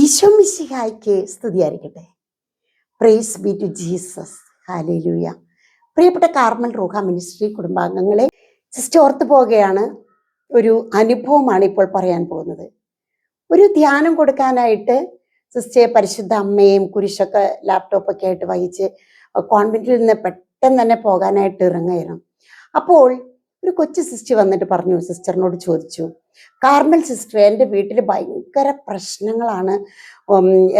മിശിഹായ്ക്ക് സ്തുതിയായിരിക്കട്ടെ. Praise be to Jesus hallelujah പ്രിയപ്പെട്ട കാർമൽ റൂഹ മിനിസ്ട്രി കുടുംബാംഗങ്ങളെ ജസ്റ്റ് ഓർത്ത് പോവുകയാണ്. ഒരു അനുഭവമാണ് ഇപ്പോൾ പറയാൻ പോകുന്നത്. ഒരു ധ്യാനം കൊടുക്കാനായിട്ട് സിസ്റ്റേ പരിശുദ്ധ അമ്മയും കുരിശൊക്കെ ലാപ്ടോപ്പൊക്കെ ആയിട്ട് വഹിച്ച് കോൺവെന്റിൽ നിന്ന് പെട്ടെന്ന് തന്നെ പോകാനായിട്ട് ഇറങ്ങായിരുന്നു അപ്പോൾ ഒരു കൊച്ചു സിസ്റ്റർ വന്നിട്ട് പറഞ്ഞു സിസ്റ്ററിനോട് ചോദിച്ചു. കാർമൽ സിസ്റ്റർ എന്റെ വീട്ടിൽ ഭയങ്കര പ്രശ്നങ്ങളാണ്.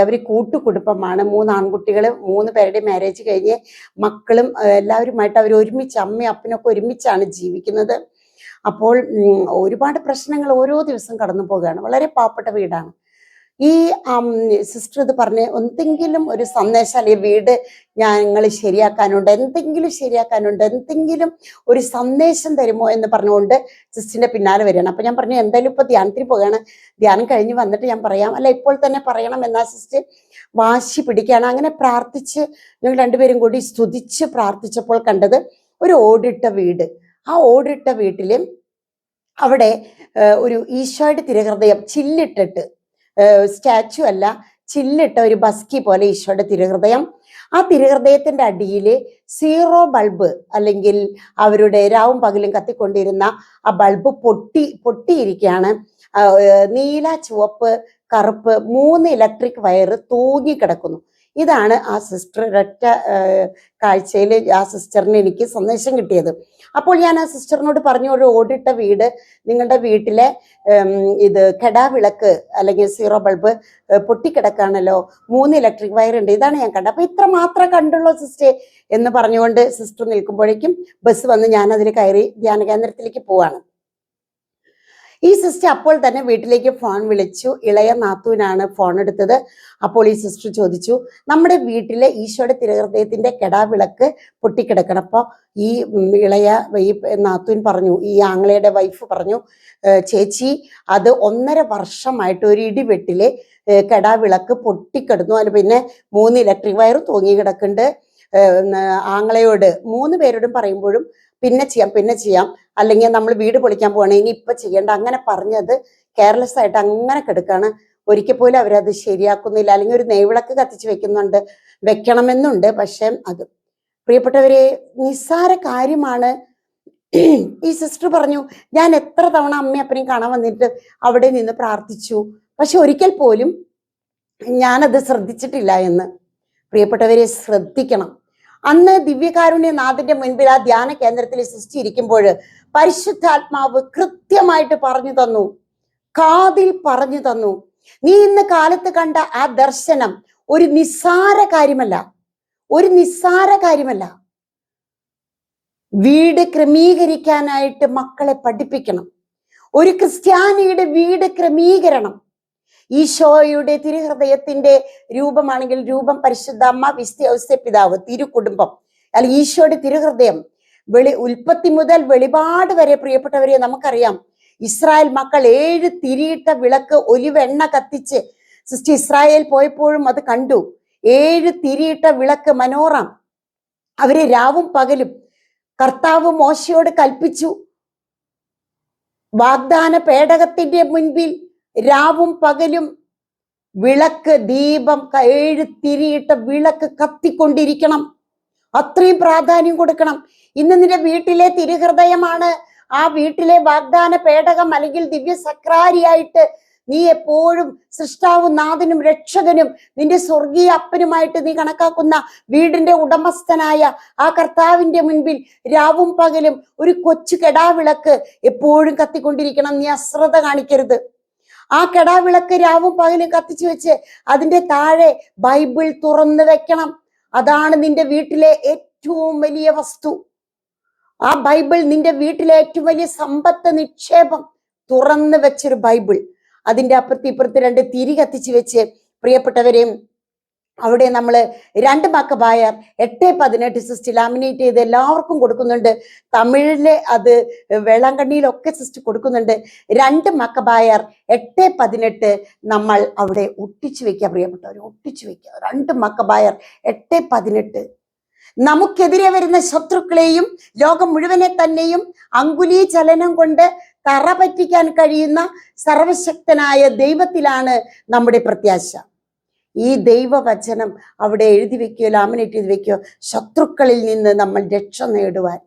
അവർ കൂട്ടുകുടുംബമാണ്. മൂന്ന് ആൺകുട്ടികൾ മൂന്ന് പേരുടെ മാരേജ് കഴിഞ്ഞ് മക്കളും എല്ലാവരുമായിട്ട് അവർ ഒരുമിച്ച് അമ്മയും അപ്പനൊക്കെ ഒരുമിച്ചാണ് ജീവിക്കുന്നത്. അപ്പോൾ ഒരുപാട് പ്രശ്നങ്ങൾ ഓരോ ദിവസം കടന്നു പോവുകയാണ്. വളരെ പാവപ്പെട്ട വീടാണ്. ഈ സിസ്റ്റർ ഇത് പറഞ്ഞ എന്തെങ്കിലും ഒരു സന്ദേശം അല്ലെങ്കിൽ വീട് ഞങ്ങൾ ശരിയാക്കാനുണ്ട് എന്തെങ്കിലും ശരിയാക്കാനുണ്ട് എന്തെങ്കിലും ഒരു സന്ദേശം തരുമോ എന്ന് പറഞ്ഞുകൊണ്ട് സിസ്റ്ററിന്റെ പിന്നാലെ വരികയാണ്. അപ്പൊ ഞാൻ പറഞ്ഞു എന്തായാലും ഇപ്പൊ ധ്യാനത്തിന് പോവുകയാണ്. ധ്യാനം കഴിഞ്ഞ് വന്നിട്ട് ഞാൻ പറയാം. അല്ല ഇപ്പോൾ തന്നെ പറയണം എന്നാ സിസ്റ്റർ വാശി പിടിക്കുകയാണ്. അങ്ങനെ പ്രാർത്ഥിച്ച് ഞങ്ങൾ രണ്ടുപേരും കൂടി സ്തുതിച്ച് പ്രാർത്ഥിച്ചപ്പോൾ കണ്ടത് ഒരു ഓടിട്ട വീട്. ആ ഓടിട്ട വീട്ടിൽ അവിടെ ഒരു ഈശോയുടെ തിരഹൃദയം ചില്ലിട്ടിട്ട് സ്റ്റാച്ചു അല്ല ചില്ലിട്ട ഒരു ബസ്കി പോലെ ഈശോയുടെ തിരുഹൃദയം. ആ തിരുഹൃദയത്തിന്റെ അടിയിൽ സീറോ ബൾബ് അല്ലെങ്കിൽ അവരുടെ രാവും പകലും കത്തിക്കൊണ്ടിരുന്ന ആ ബൾബ് പൊട്ടി പൊട്ടിയിരിക്കുകയാണ്. നീല ചുവപ്പ് കറുപ്പ് മൂന്ന് ഇലക്ട്രിക് വയർ തൂങ്ങി കിടക്കുന്നു ഇതാണ് ആ സിസ്റ്റർ ഒരൊറ്റ കാഴ്ചയിൽ ആ സിസ്റ്ററിന് എനിക്ക് സന്ദേശം കിട്ടിയത്. അപ്പോൾ ഞാൻ ആ സിസ്റ്ററിനോട് പറഞ്ഞു ഒരു ഓടിട്ട വീട് നിങ്ങളുടെ വീട്ടിലെ ഇത് കെടാവിളക്ക് അല്ലെങ്കിൽ സീറോ ബൾബ് പൊട്ടിക്കിടക്കാണല്ലോ. മൂന്ന് ഇലക്ട്രിക് വയർ ഉണ്ട്. ഇതാണ് ഞാൻ കണ്ടത്. അപ്പോൾ ഇത്ര മാത്രം കണ്ടുള്ളൂ സിസ്റ്റേ എന്ന് പറഞ്ഞുകൊണ്ട് സിസ്റ്റർ നിൽക്കുമ്പോഴേക്കും ബസ് വന്ന് ഞാൻ അതിൽ കയറി ധ്യാന കേന്ദ്രത്തിലേക്ക് പോവാണ്. ഈ സിസ്റ്റർ അപ്പോൾ തന്നെ വീട്ടിലേക്ക് ഫോൺ വിളിച്ചു. ഇളയ നാത്തൂനാണ് ഫോൺ എടുത്തത്. അപ്പോൾ ഈ സിസ്റ്റർ ചോദിച്ചു നമ്മുടെ വീട്ടിലെ ഈശോയുടെ തിരഹൃദയത്തിന്റെ കെടാവിളക്ക് പൊട്ടിക്കിടക്കണം. അപ്പോ ഈ ഇളയ ഈ നാത്തൂൻ പറഞ്ഞു ഈ ആങ്ങളയുടെ വൈഫ് പറഞ്ഞു ചേച്ചി അത് ഒന്നര വർഷമായിട്ട് ഒരു ഇടിവെട്ടിൽ കെടാവിളക്ക് പൊട്ടിക്കിടന്നു. അതിന് പിന്നെ മൂന്ന് ഇലക്ട്രിക് വയർ തൂങ്ങി കിടക്കുന്നുണ്ട് ആംഗ്ലയോട് ആങ്ങളയോട് മൂന്ന് പേരോടും പറയുമ്പോഴും പിന്നെ ചെയ്യാം പിന്നെ ചെയ്യാം. അല്ലെങ്കിൽ നമ്മൾ വീട് പൊളിക്കാൻ പോവാണ് ഇനി ഇപ്പൊ ചെയ്യേണ്ട അങ്ങനെ പറഞ്ഞത് കെയർലെസ് ആയിട്ട് അങ്ങനെ കിടക്കാണ്. ഒരിക്കൽ പോലും അവരത് ശരിയാക്കുന്നില്ല. അല്ലെങ്കിൽ ഒരു നെയ്വിളക്ക് കത്തിച്ച് വെക്കുന്നുണ്ട് വെക്കണമെന്നുണ്ട്. പക്ഷെ അത് പ്രിയപ്പെട്ടവരെ നിസ്സാര കാര്യമാണ്. ഈ സിസ്റ്റർ പറഞ്ഞു ഞാൻ എത്ര തവണ അമ്മയും അപ്പനെയും കാണാൻ വന്നിട്ട് അവിടെ നിന്ന് പ്രാർത്ഥിച്ചു. പക്ഷെ ഒരിക്കൽ പോലും ഞാനത് ശ്രദ്ധിച്ചിട്ടില്ല എന്ന്. പ്രിയപ്പെട്ടവരെ ശ്രദ്ധിക്കണം. അന്ന് ദിവ്യകാരുണ്യ നാഥന്റെ മുൻപിൽ ആ ധ്യാന കേന്ദ്രത്തിൽ സൃഷ്ടിയിരിക്കുമ്പോൾ പരിശുദ്ധാത്മാവ് കൃത്യമായിട്ട് പറഞ്ഞു തന്നു. കാതിൽ പറഞ്ഞു തന്നു. നീ ഇന്ന് കാലത്ത് കണ്ട ആ ദർശനം ഒരു നിസ്സാര കാര്യമല്ല. ഒരു നിസ്സാര കാര്യമല്ല. വീട് ക്രമീകരിക്കാനായിട്ട് മക്കളെ പഠിപ്പിക്കണം. ഒരു ക്രിസ്ത്യാനിയുടെ വീട് ക്രമീകരണം. ഈശോയുടെ തിരുഹൃദയത്തിന്റെ രൂപമാണെങ്കിൽ രൂപം പരിശുദ്ധ അമ്മ വിസ്തൗസ്യ പിതാവ് തിരുകുടുംബം. അല്ല ഈശോയുടെ തിരുഹൃദയം വെളി ഉൽപ്പത്തി മുതൽ വെളിപാട് വരെ പ്രിയപ്പെട്ടവരെ നമുക്കറിയാം. ഇസ്രായേൽ മക്കൾ ഏഴ് തിരിയിട്ട വിളക്ക് ഒലിവെണ്ണ കത്തിച്ച് സിസ്റ്റർ ഇസ്രായേൽ പോയപ്പോഴും അത് കണ്ടു. ഏഴ് തിരിയിട്ട വിളക്ക് മനോറാം. അവരെ രാവും പകലും കർത്താവ് മോശയോട് കൽപ്പിച്ചു. വാഗ്ദാന പേടകത്തിന്റെ മുൻപിൽ രാവും പകലും വിളക്ക് ദീപം ഏഴ് തിരിയിട്ട വിളക്ക് കത്തിക്കൊണ്ടിരിക്കണം. അത്രയും പ്രാധാന്യം കൊടുക്കണം. ഇന്ന് നിന്റെ വീട്ടിലെ തിരുഹൃദയമാണ്. ആ വീട്ടിലെ വാഗ്ദാന പേടകം അല്ലെങ്കിൽ ദിവ്യ സക്രാരിയായിട്ട് നീ എപ്പോഴും സൃഷ്ടാവും നാഥനും രക്ഷകനും നിന്റെ സ്വർഗീയ അപ്പനുമായിട്ട് നീ കണക്കാക്കുന്ന വീടിന്റെ ഉടമസ്ഥനായ ആ കർത്താവിന്റെ മുൻപിൽ രാവും പകലും ഒരു കൊച്ചു കെടാവിളക്ക് എപ്പോഴും കത്തിക്കൊണ്ടിരിക്കണം. നീ അശ്രദ്ധ കാണിക്കരുത്. ആ കെടാവിളക്ക് രാവും പകലും കത്തിച്ചു വെച്ച് അതിന്റെ താഴെ ബൈബിൾ തുറന്നു വെക്കണം. അതാണ് നിന്റെ വീട്ടിലെ ഏറ്റവും വലിയ വസ്തു. ആ ബൈബിൾ നിന്റെ വീട്ടിലെ ഏറ്റവും വലിയ സമ്പത്ത് നിക്ഷേപം തുറന്നു വെച്ചൊരു ബൈബിൾ. അതിന്റെ അപ്പുറത്ത് ഇപ്പുറത്ത് രണ്ട് തിരി കത്തിച്ചു വെച്ച് പ്രിയപ്പെട്ടവരെയും അവിടെ നമ്മൾ രണ്ട് മക്കബായർ എട്ട് പതിനെട്ട് സിസ്റ്റ് ലാമിനേറ്റ് ചെയ്ത് എല്ലാവർക്കും കൊടുക്കുന്നുണ്ട്. തമിഴിലെ അത് വേളാങ്കണ്ണിയിലൊക്കെ സിസ്റ്റ് കൊടുക്കുന്നുണ്ട്. രണ്ട് മക്കബായർ എട്ട് പതിനെട്ട് നമ്മൾ അവിടെ ഒട്ടിച്ചു വെക്കുക പ്രിയപ്പെട്ടവർ ഒട്ടിച്ചു വെക്കുക രണ്ട് മക്കബായർ എട്ട് പതിനെട്ട്. നമുക്കെതിരെ വരുന്ന ശത്രുക്കളെയും ലോകം മുഴുവനെ തന്നെയും അങ്കുലീ ചലനം കൊണ്ട് തറ പറ്റിക്കാൻ കഴിയുന്ന സർവശക്തനായ ദൈവത്തിലാണ് നമ്മുടെ പ്രത്യാശ. ഈ ദൈവവചനം അവിടെ എഴുതി വെക്കുകയോ ലാമിനേറ്റ് ചെയ്ത് വെക്കുകയോ ശത്രുക്കളിൽ നിന്ന് നമ്മൾ രക്ഷ നേടുവാൻ.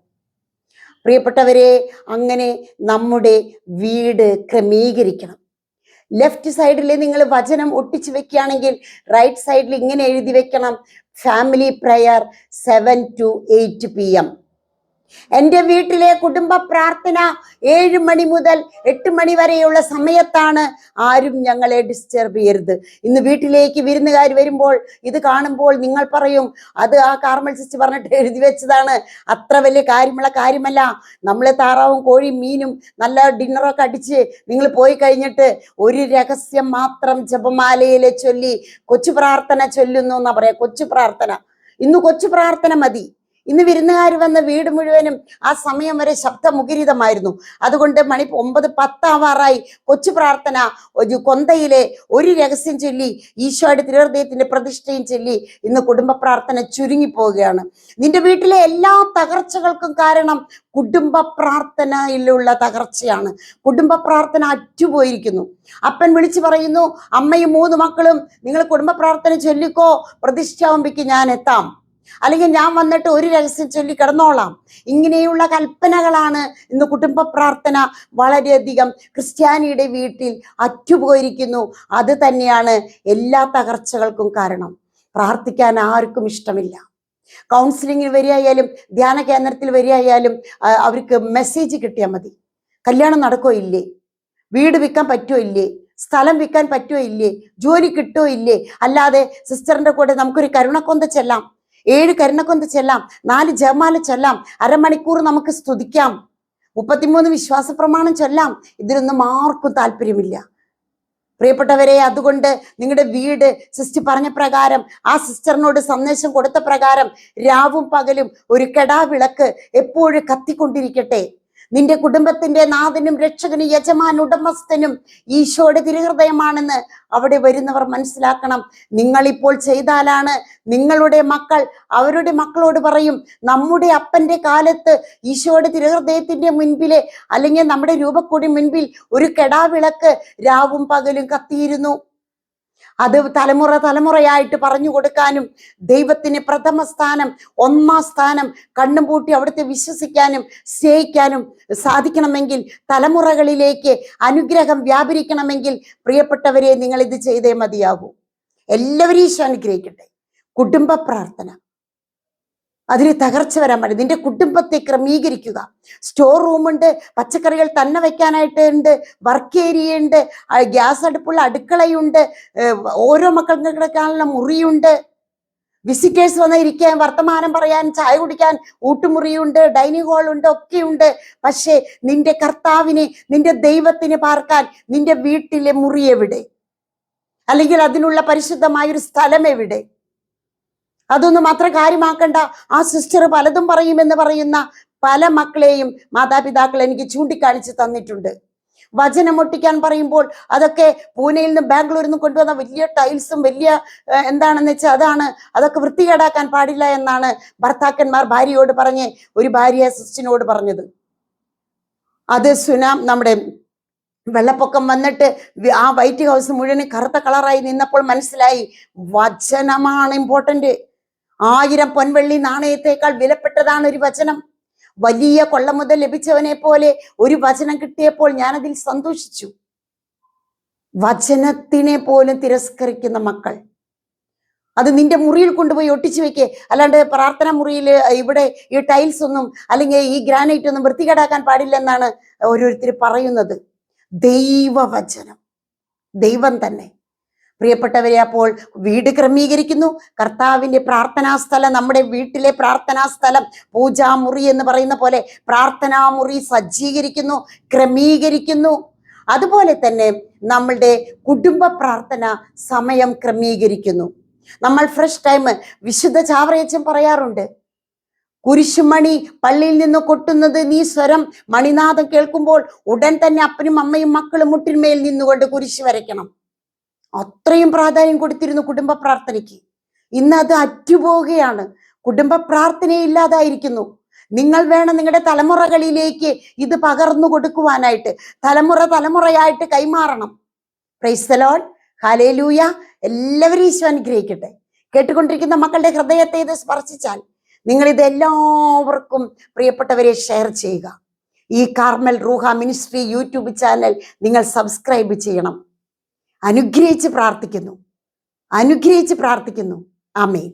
പ്രിയപ്പെട്ടവരെ അങ്ങനെ നമ്മുടെ വീട് ക്രമീകരിക്കണം. ലെഫ്റ്റ് സൈഡിൽ നിങ്ങൾ വചനം ഒട്ടിച്ചു വെക്കുകയാണെങ്കിൽ റൈറ്റ് സൈഡിൽ ഇങ്ങനെ എഴുതി വെക്കണം. Family prayer seven to eight P M എന്റെ വീട്ടിലെ കുടുംബ പ്രാർത്ഥന ഏഴ് മണി മുതൽ എട്ട് മണി വരെയുള്ള സമയത്താണ് ആരും ഞങ്ങളെ ഡിസ്റ്റർബ് ചെയ്യരുത്. ഇന്ന് വീട്ടിലേക്ക് വിരുന്നുകാർ വരുമ്പോൾ ഇത് കാണുമ്പോൾ നിങ്ങൾ പറയും അത് ആ കാർമൽ സിസ്റ്റ് പറഞ്ഞിട്ട് എഴുതി വെച്ചതാണ്. അത്ര വലിയ കാര്യമുള്ള കാര്യമല്ല. നമ്മൾ താറാവും കോഴിയും മീനും നല്ല ഡിന്നറൊക്കെ അടിച്ച് നിങ്ങൾ പോയി കഴിഞ്ഞിട്ട് ഒരു രഹസ്യം മാത്രം ജപമാലയിലെ ചൊല്ലി കൊച്ചു പ്രാർത്ഥന ചൊല്ലുന്നു എന്നാ പറയാ കൊച്ചു പ്രാർത്ഥന. ഇന്ന് കൊച്ചു പ്രാർത്ഥന മതി. ഇന്ന് വിരുന്നുകാർ വന്ന വീട് മുഴുവനും ആ സമയം വരെ ശബ്ദമുഖരിതമായിരുന്നു. അതുകൊണ്ട് മണി ഒമ്പത് പത്താവാറായി കൊച്ചു പ്രാർത്ഥന ഒരു കൊന്തയിലെ ഒരു രഹസ്യം ചൊല്ലി ഈശോയുടെ തിരുഹൃദയത്തിന്റെ പ്രതിഷ്ഠയും ചൊല്ലി ഇന്ന് കുടുംബ പ്രാർത്ഥന ചുരുങ്ങി പോവുകയാണ് നിന്റെ വീട്ടിലെ എല്ലാ തകർച്ചകൾക്കും കാരണം കുടുംബ പ്രാർത്ഥനയിലുള്ള തകർച്ചയാണ്. കുടുംബ പ്രാർത്ഥന അറ്റുപോയിരിക്കുന്നു. അപ്പൻ വിളിച്ചു പറയുന്നു അമ്മയും മൂന്ന് മക്കളും നിങ്ങൾ കുടുംബ പ്രാർത്ഥന ചൊല്ലിക്കോ? പ്രതിഷ്ഠാവുമ്പയ്ക്ക് ഞാൻ എത്താം. അല്ലെങ്കിൽ ഞാൻ വന്നിട്ട് ഒരു രഹസ്യം ചൊല്ലി കിടന്നോളാം. ഇങ്ങനെയുള്ള കൽപ്പനകളാണ് ഇന്ന് കുടുംബ പ്രാർത്ഥന വളരെയധികം ക്രിസ്ത്യാനിയുടെ വീട്ടിൽ അറ്റുപോയിരിക്കുന്നു. അത് തന്നെയാണ് എല്ലാ തകർച്ചകൾക്കും കാരണം. പ്രാർത്ഥിക്കാൻ ആർക്കും ഇഷ്ടമില്ല. കൗൺസിലിങ്ങിൽ വരികയായാലും ധ്യാന കേന്ദ്രത്തിൽ വരികയായാലും അവർക്ക് മെസ്സേജ് കിട്ടിയാൽ മതി. കല്യാണം നടക്കോ ഇല്ലേ? വീട് വിൽക്കാൻ പറ്റുമോ ഇല്ലേ? സ്ഥലം വിൽക്കാൻ പറ്റുമോ ഇല്ലേ? ജോലി കിട്ടുമോ ഇല്ലേ? അല്ലാതെ സിസ്റ്ററിന്റെ കൂടെ നമുക്കൊരു കരുണക്കൊന്ത ചെല്ലാം. ഏഴ് കരുണക്കൊന്ത് ചെല്ലാം നാല് ജമാല ചൊല്ലാം അരമണിക്കൂർ നമുക്ക് സ്തുതിക്കാം. മുപ്പത്തിമൂന്ന് വിശ്വാസ പ്രമാണം ചൊല്ലാം ഇതിനൊന്നും ആർക്കും താല്പര്യമില്ല. പ്രിയപ്പെട്ടവരെ അതുകൊണ്ട് നിങ്ങളുടെ വീട് സിസ്റ്റർ പറഞ്ഞ പ്രകാരം ആ സിസ്റ്ററിനോട് സന്ദേശം കൊടുത്ത പ്രകാരം രാവും പകലും ഒരു കെടാവിളക്ക് എപ്പോഴും കത്തിക്കൊണ്ടിരിക്കട്ടെ. നിന്റെ കുടുംബത്തിന്റെ നാഥനും രക്ഷകനും യജമാൻ ഉടമസ്ഥനും ഈശോയുടെ തിരുഹൃദയമാണെന്ന് അവിടെ വരുന്നവർ മനസ്സിലാക്കണം. നിങ്ങൾ ഇപ്പോൾ ചെയ്താലാണ് നിങ്ങളുടെ മക്കൾ അവരുടെ മക്കളോട് പറയും നമ്മുടെ അപ്പന്റെ കാലത്ത് ഈശോയുടെ തിരുഹൃദയത്തിന്റെ മുൻപിലെ അല്ലെങ്കിൽ നമ്മുടെ രൂപക്കൂടി മുൻപിൽ ഒരു കെടാവിളക്ക് രാവും പകലും കത്തിയിരുന്നു. അത് തലമുറ തലമുറയായിട്ട് പറഞ്ഞു കൊടുക്കാനും ദൈവത്തിന് പ്രഥമ സ്ഥാനം ഒന്നാം സ്ഥാനം കണ്ണും പൂട്ടി അവിടുത്തെ വിശ്വസിക്കാനും സ്നേഹിക്കാനും സാധിക്കണമെങ്കിൽ തലമുറകളിലേക്ക് അനുഗ്രഹം വ്യാപരിക്കണമെങ്കിൽ പ്രിയപ്പെട്ടവരെ നിങ്ങൾ ഇത് ചെയ്തേ മതിയാകൂ. എല്ലാവരും ഈശോ അനുഗ്രഹിക്കട്ടെ. കുടുംബ പ്രാർത്ഥന. അതിന് തകർച്ച വരാൻ പാടില്ല. നിന്റെ കുടുംബത്തെ ക്രമീകരിക്കുക. സ്റ്റോർ റൂമുണ്ട് പച്ചക്കറികൾ തന്നെ വെക്കാനായിട്ട് ഉണ്ട് വർക്ക് ഏരിയ ഉണ്ട് ഗ്യാസ് അടുപ്പുള്ള അടുക്കളയുണ്ട് ഓരോ മക്കൾക്ക് കിടക്കാനുള്ള മുറിയുണ്ട്. വിസിറ്റേഴ്സ് വന്ന് ഇരിക്കാൻ വർത്തമാനം പറയാൻ ചായ കുടിക്കാൻ ഊട്ടുമുറിയുണ്ട് ഡൈനിങ് ഹാൾ ഉണ്ട് ഒക്കെയുണ്ട്. പക്ഷേ നിന്റെ കർത്താവിനെ നിന്റെ ദൈവത്തിനെ പാർക്കാൻ നിന്റെ വീട്ടിലെ മുറി എവിടെ? അല്ലെങ്കിൽ അതിനുള്ള പരിശുദ്ധമായൊരു സ്ഥലം എവിടെ? അതൊന്നും അത്ര കാര്യമാക്കണ്ട. ആ സിസ്റ്റർ പലതും പറയുമെന്ന് പറയുന്ന പല മക്കളെയും മാതാപിതാക്കൾ എനിക്ക് ചൂണ്ടിക്കാണിച്ച് തന്നിട്ടുണ്ട്. വചനം ഒട്ടിക്കാൻ പറയുമ്പോൾ അതൊക്കെ പൂനെയിൽ നിന്നും ബാംഗ്ലൂരിൽ നിന്നും കൊണ്ടുവന്ന വലിയ ടൈൽസും വലിയ എന്താണെന്ന് വെച്ചാൽ അതാണ്. അതൊക്കെ വൃത്തികേടാക്കാൻ പാടില്ല എന്നാണ് ഭർത്താക്കന്മാർ ഭാര്യയോട് പറഞ്ഞ് ഒരു ഭാര്യ സിസ്റ്റിനോട് പറഞ്ഞത്. അത് സുനാം നമ്മുടെ വെള്ളപ്പൊക്കം വന്നിട്ട് ആ വൈറ്റ് ഹൗസ് മുഴുവൻ കറുത്ത കളറായി നിന്നപ്പോൾ മനസ്സിലായി. വചനമാണ് ഇമ്പോർട്ടന്റ് ആയിരം പൊൻവെള്ളി നാണയത്തേക്കാൾ വിലപ്പെട്ടതാണ് ഒരു വചനം. വലിയ കൊള്ള മുതൽ ലഭിച്ചവനെ പോലെ ഒരു വചനം കിട്ടിയപ്പോൾ ഞാൻ അതിൽ സന്തോഷിച്ചു. വചനത്തിനെ പോലും തിരസ്കരിക്കുന്ന മക്കൾ. അത് നിന്റെ മുറിയിൽ കൊണ്ടുപോയി ഒട്ടിച്ചു വെക്കേ. അല്ലാണ്ട് പ്രാർത്ഥന മുറിയിൽ ഇവിടെ ഈ ടൈൽസ് ഒന്നും അല്ലെങ്കിൽ ഈ ഗ്രാനൈറ്റ് ഒന്നും വൃത്തികേടാക്കാൻ പാടില്ലെന്നാണ് ഓരോരുത്തർ പറയുന്നത്. ദൈവവചനം. ദൈവം തന്നെ. പ്രിയപ്പെട്ടവരെ അപ്പോൾ വീട് ക്രമീകരിക്കുന്നു. കർത്താവിന്റെ പ്രാർത്ഥനാ സ്ഥലം നമ്മുടെ വീട്ടിലെ പ്രാർത്ഥനാ സ്ഥലം പൂജാമുറി എന്ന് പറയുന്ന പോലെ പ്രാർത്ഥനാമുറി സജ്ജീകരിക്കുന്നു ക്രമീകരിക്കുന്നു. അതുപോലെ തന്നെ നമ്മളുടെ കുടുംബ പ്രാർത്ഥന സമയം ക്രമീകരിക്കുന്നു. നമ്മൾ ഫ്രഷ് ടൈം വിശുദ്ധ ചാവറയച്ചൻ പറയാറുണ്ട്. കുരിശുമണി പള്ളിയിൽ നിന്ന് കൊട്ടുന്നത് നീ സ്വരം മണിനാഥം കേൾക്കുമ്പോൾ ഉടൻ തന്നെ അപ്പനും അമ്മയും മക്കളും മുട്ടിന്മേൽ നിന്നുകൊണ്ട് കുരിശ് വരയ്ക്കണം. അത്രയും പ്രാധാന്യം കൊടുത്തിരുന്നു കുടുംബ പ്രാർത്ഥനയ്ക്ക്. ഇന്ന് അത് അറ്റുപോവുകയാണ്. കുടുംബ പ്രാർത്ഥനയില്ലാതായിരിക്കുന്നു. നിങ്ങൾ വേണം നിങ്ങളുടെ തലമുറകളിലേക്ക് ഇത് പകർന്നു കൊടുക്കുവാനായിട്ട് തലമുറ തലമുറയായിട്ട് കൈമാറണം. പ്രൈസ്തലോൺ ഹാലേലൂയ എല്ലാവരും ഈശോ അനുഗ്രഹിക്കട്ടെ. കേട്ടുകൊണ്ടിരിക്കുന്ന മക്കളുടെ ഹൃദയത്തെ ഇത് സ്പർശിച്ചാൽ നിങ്ങൾ ഇത് എല്ലാവർക്കും പ്രിയപ്പെട്ടവരെ ഷെയർ ചെയ്യുക. ഈ Carmel Ruha ministry YouTube channel നിങ്ങൾ സബ്സ്ക്രൈബ് ചെയ്യണം. അനുഗ്രഹിച്ച് പ്രാർത്ഥിക്കുന്നു. അനുഗ്രഹിച്ച് പ്രാർത്ഥിക്കുന്നു. ആമേൻ.